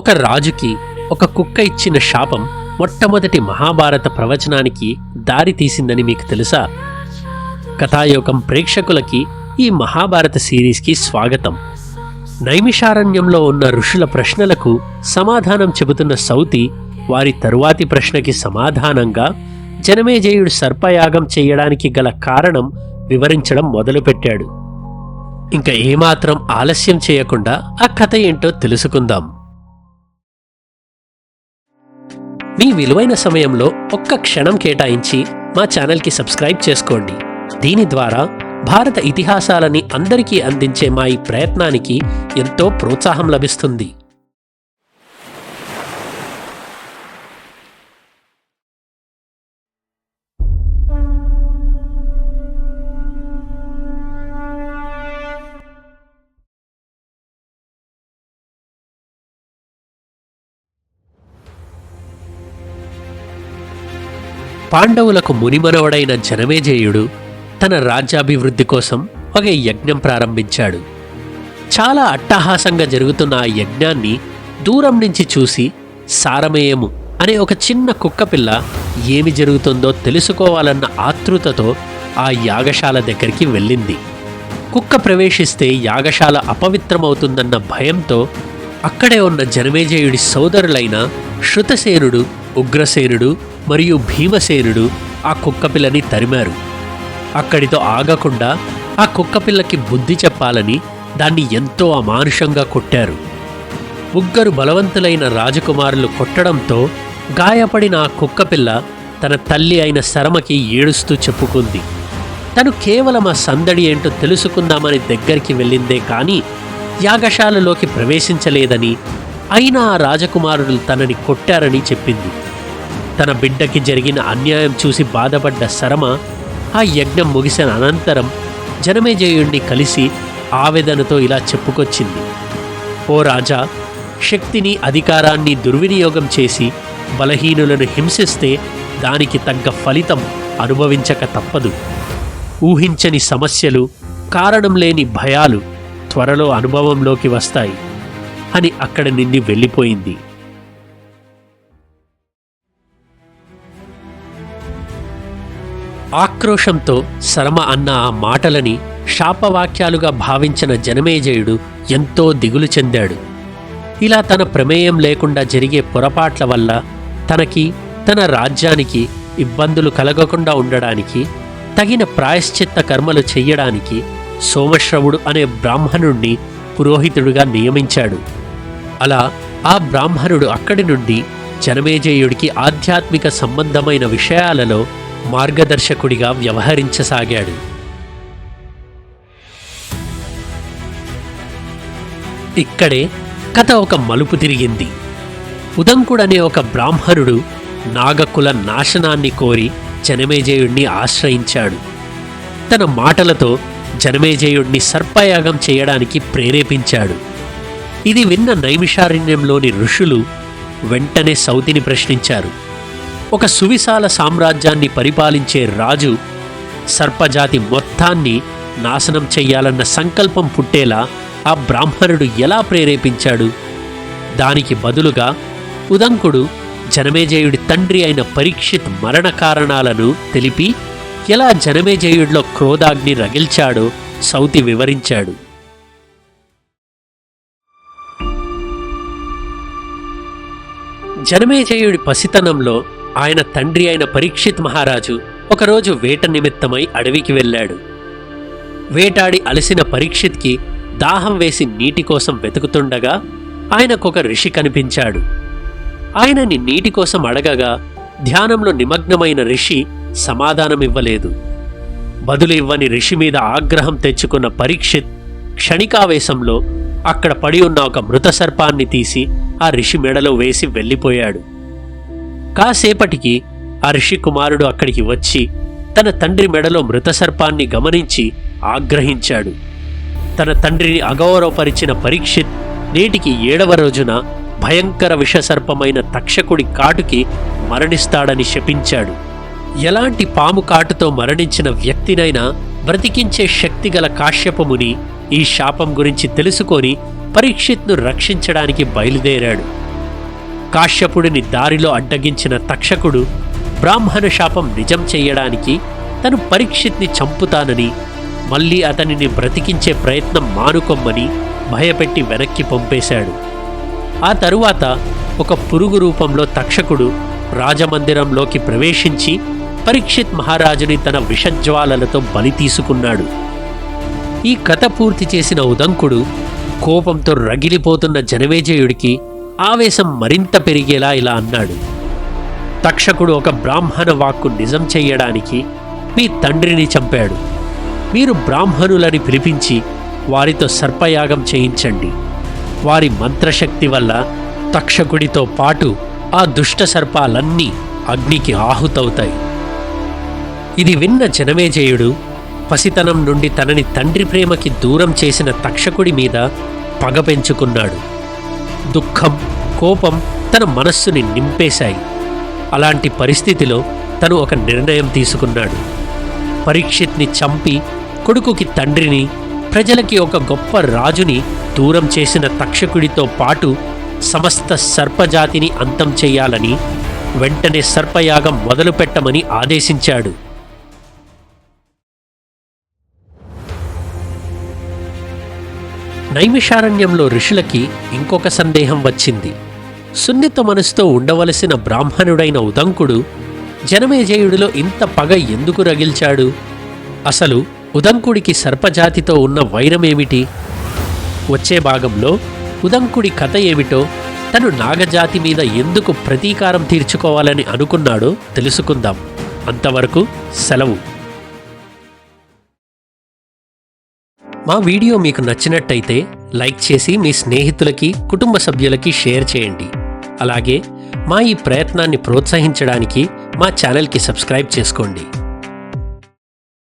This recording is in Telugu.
ఒక రాజుకి ఒక కుక్క ఇచ్చిన శాపం మొట్టమొదటి మహాభారత ప్రవచనానికి దారి తీసిందని మీకు తెలుసా? కథాయోగం ప్రేక్షకులకి ఈ మహాభారత సిరీస్కి స్వాగతం. నైమిషారణ్యంలో ఉన్న ఋషుల ప్రశ్నలకు సమాధానం చెబుతున్న సౌతి వారి తరువాతి ప్రశ్నకి సమాధానంగా జనమేజయుడు సర్పయాగం చేయడానికి గల కారణం వివరించడం మొదలుపెట్టాడు. ఇంకా ఏమాత్రం ఆలస్యం చేయకుండా ఆ కథ ఏంటో తెలుసుకుందాం. మీ విలువైన సమయంలో ఒక్క క్షణం కేటాయించి మా ఛానల్కి సబ్స్క్రైబ్ చేసుకోండి. దీని ద్వారా భారత ఇతిహాసాలని అందరికీ అందించే మా ఈ ప్రయత్నానికి ఎంతో ప్రోత్సాహం లభిస్తుంది. పాండవులకు మునిమనవడైన జనమేజయుడు తన రాజ్యాభివృద్ధి కోసం ఒక యజ్ఞం ప్రారంభించాడు. చాలా అట్టహాసంగా జరుగుతున్న ఆ యజ్ఞాన్ని దూరం నుంచి చూసి సారమేయము అనే ఒక చిన్న కుక్కపిల్ల ఏమి జరుగుతుందో తెలుసుకోవాలన్న ఆతృతతో ఆ యాగశాల దగ్గరికి వెళ్ళింది. కుక్క ప్రవేశిస్తే యాగశాల అపవిత్రమవుతుందన్న భయంతో అక్కడే ఉన్న జనమేజయుడి సోదరులైన శృతసేనుడు ఉగ్రసేనుడు మరియు భీమసేనుడు ఆ కుక్కపిల్లని తరిమారు. అక్కడితో ఆగకుండా ఆ కుక్కపిల్లకి బుద్ధి చెప్పాలని దాన్ని ఎంతో అమానుషంగా కొట్టారు. ముగ్గురు బలవంతులైన రాజకుమారులు కొట్టడంతో గాయపడిన ఆ కుక్కపిల్ల తన తల్లి అయిన శరమకి ఏడుస్తూ చెప్పుకుంది. తను కేవలం ఆ సందడి ఏంటో తెలుసుకుందామని దగ్గరికి వెళ్ళిందే కానీ యాగశాలలోకి ప్రవేశించలేదని అయినా ఆ రాజకుమారులు తనని కొట్టారని చెప్పింది. తన బిడ్డకి జరిగిన అన్యాయం చూసి బాధపడ్డ శరమ ఆ యజ్ఞం ముగిసిన అనంతరం జనమేజయుణ్ణి కలిసి ఆవేదనతో ఇలా చెప్పుకొచ్చింది. ఓ రాజా శక్తిని అధికారాన్ని దుర్వినియోగం చేసి బలహీనులను హింసిస్తే దానికి తగ్గ ఫలితం అనుభవించక తప్పదు. ఊహించని సమస్యలు కారణం లేని భయాలు త్వరలో అనుభవంలోకి వస్తాయి అని అక్కడి నుండి వెళ్ళిపోయింది. ఆక్రోశంతో శరమ అన్న ఆ మాటలని శాపవాక్యాలుగా భావించిన జనమేజయుడు ఎంతో దిగులు చెందాడు. ఇలా తన ప్రమేయం లేకుండా జరిగే పొరపాట్ల వల్ల తనకి తన రాజ్యానికి ఇబ్బందులు కలగకుండా ఉండడానికి తగిన ప్రాయశ్చిత్త కర్మలు చెయ్యడానికి సోమశ్రవుడు అనే బ్రాహ్మణుణ్ణి పురోహితుడుగా నియమించాడు. అలా ఆ బ్రాహ్మణుడు అక్కడి నుండి జనమేజయుడికి ఆధ్యాత్మిక సంబంధమైన విషయాలలో మార్గదర్శకుడిగా వ్యవహరించసాగాడు. ఇక్కడే కథ ఒక మలుపు తిరిగింది. ఉదంకుడనే ఒక బ్రాహ్మణుడు నాగకుల నాశనాన్ని కోరి జనమేజయుణ్ణి ఆశ్రయించాడు. తన మాటలతో జనమేజయుణ్ణి సర్పయాగం చేయడానికి ప్రేరేపించాడు. ఇది విన్న నైమిషారణ్యంలోని ఋషులు వెంటనే సౌతిని ప్రశ్నించారు. ఒక సువిశాల సామ్రాజ్యాన్ని పరిపాలించే రాజు సర్పజాతి మొత్తాన్ని నాశనం చెయ్యాలన్న సంకల్పం పుట్టేలా ఆ బ్రాహ్మణుడు ఎలా ప్రేరేపించాడు? దానికి బదులుగా ఉదంకుడు జనమేజయుడి తండ్రి అయిన పరీక్షిత్ మరణ కారణాలను తెలిపి ఎలా జనమేజయుడిలో క్రోధాగ్ని రగిల్చాడో సౌతి వివరించాడు. జనమేజయుడి పసితనంలో ఆయన తండ్రి అయిన పరీక్షిత్ మహారాజు ఒకరోజు వేట నిమిత్తమై అడవికి వెళ్ళాడు. వేటాడి అలసిన పరీక్షిత్కి దాహం వేసి నీటి కోసం వెతుకుతుండగా ఆయనకొక ఋషి కనిపించాడు. ఆయనని నీటి కోసం అడగగా ధ్యానంలో నిమగ్నమైన ఋషి సమాధానమివ్వలేదు. బదులు ఇవ్వని ఋషి మీద ఆగ్రహం తెచ్చుకున్న పరీక్షిత్ క్షణికావేశంలో అక్కడ పడి ఉన్న ఒక మృత సర్పాన్ని తీసి ఆ ఋషి మెడలో వేసి వెళ్ళిపోయాడు. కాసేపటికి ఆ ఋషి కుమారుడు అక్కడికి వచ్చి తన తండ్రి మెడలో మృత సర్పాన్ని గమనించి ఆగ్రహించాడు. తన తండ్రిని అగౌరవపరిచిన పరీక్షిత్ నేటికి ఏడవ రోజున భయంకర విషసర్పమైన తక్షకుడి కాటుకి మరణిస్తాడని శపించాడు. ఎలాంటి పాము కాటుతో మరణించిన వ్యక్తినైనా బ్రతికించే శక్తిగల కాశ్యపముని ఈ శాపం గురించి తెలుసుకొని పరీక్షిత్ను రక్షించడానికి బయలుదేరాడు. కాశ్యపుడిని దారిలో అడ్డగించిన తక్షకుడు బ్రాహ్మణ శాపం నిజం చెయ్యడానికి తను పరీక్షిత్ని చంపుతానని మళ్ళీ అతనిని బ్రతికించే ప్రయత్నం మానుకొమ్మని భయపెట్టి వెనక్కి పంపేశాడు. ఆ తరువాత ఒక పురుగు రూపంలో తక్షకుడు రాజమందిరంలోకి ప్రవేశించి పరీక్షిత్ మహారాజుని తన విషజ్వాలలతో బలి తీసుకున్నాడు. ఈ కథ పూర్తి చేసిన ఉదంకుడు కోపంతో రగిలిపోతున్న జనమేజయుడికి ఆవేశం మరింత పెరిగేలా ఇలా అన్నాడు. తక్షకుడు ఒక బ్రాహ్మణ వాక్కు నిజం చెయ్యడానికి మీ తండ్రిని చంపాడు. మీరు బ్రాహ్మణులని పిలిపించి వారితో సర్పయాగం చేయించండి. వారి మంత్రశక్తి వల్ల తక్షకుడితో పాటు ఆ దుష్ట సర్పాలన్నీ అగ్నికి ఆహుతవుతాయి. ఇది విన్న జనమేజయుడు పసితనం నుండి తనని తండ్రి ప్రేమకి దూరం చేసిన తక్షకుడి మీద పగ పెంచుకున్నాడు. దుఃఖం కోపం తన మనస్సుని నింపేశాయి. అలాంటి పరిస్థితిలో తను ఒక నిర్ణయం తీసుకున్నాడు. పరీక్షిత్ని చంపి కొడుకుకి తండ్రిని ప్రజలకి ఒక గొప్ప రాజుని దూరం చేసిన తక్షకుడితో పాటు సమస్త సర్పజాతిని అంతం చేయాలని వెంటనే సర్పయాగం మొదలుపెట్టమని ఆదేశించాడు. నైమిషారణ్యంలో ఋషులకి ఇంకొక సందేహం వచ్చింది. సున్నిత మనసుతో ఉండవలసిన బ్రాహ్మణుడైన ఉదంకుడు జనమేజయుడిలో ఇంత పగ ఎందుకు రగిల్చాడు? అసలు ఉదంకుడికి సర్పజాతితో ఉన్న వైరమేమిటి? వచ్చే భాగంలో ఉదంకుడి కథ ఏమిటో తను నాగజాతి మీద ఎందుకు ప్రతీకారం తీర్చుకోవాలని అనుకున్నాడో తెలుసుకుందాం. అంతవరకు సెలవు. మా వీడియో మీకు నచ్చినట్టయితే లైక్ చేసి మీ స్నేహితులకి కుటుంబ సభ్యులకి షేర్ చేయండి. అలాగే మా ఈ ప్రయత్నాన్ని ప్రోత్సహించడానికి మా ఛానల్కి సబ్స్క్రైబ్ చేసుకోండి.